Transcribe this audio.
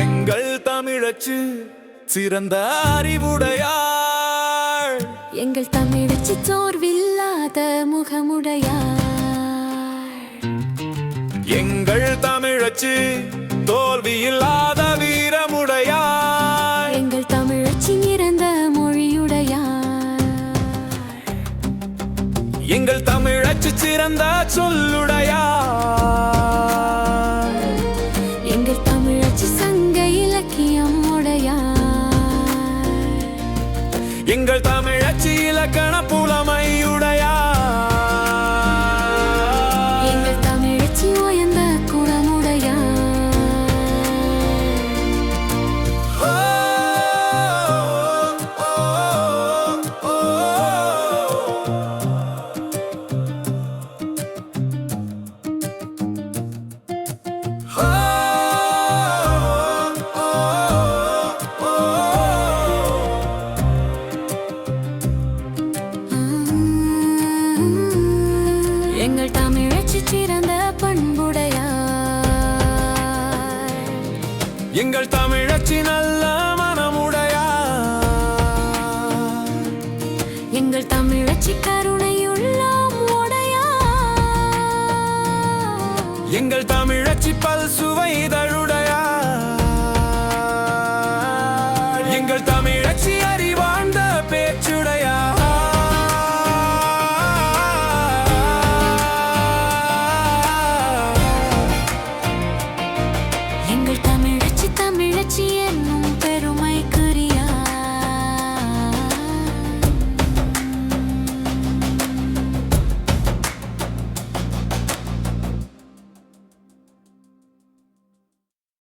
எங்கள் தமிழச்சு சிறந்த அறிவுடையார். எங்கள் தமிழச்சி சோர்வில்லாத முகமுடையார். எங்கள் தமிழச்சு தோல்வியில்லாத வீரமுடையாள் எங்கள் தமிழச்சி நிறந்த மொழியுடையார். எங்கள் தமிழச்சு சிறந்த சொல்லுடையாள் எங்கள் தமிழச்சி இலக்கண புலமையுடையாள் எங்கள் தமிழச்சி உயர்ந்த குணமுடையார் ஓ, எங்கள் தமிழச்சி சிறந்த பண்புடையார். எங்கள் தமிழச்சி நல்ல மனமுடையா எங்கள் தமிழச்சி கருணையுள்ளம் உடையார். எங்கள் தமிழச்சி பல் சுவைதழு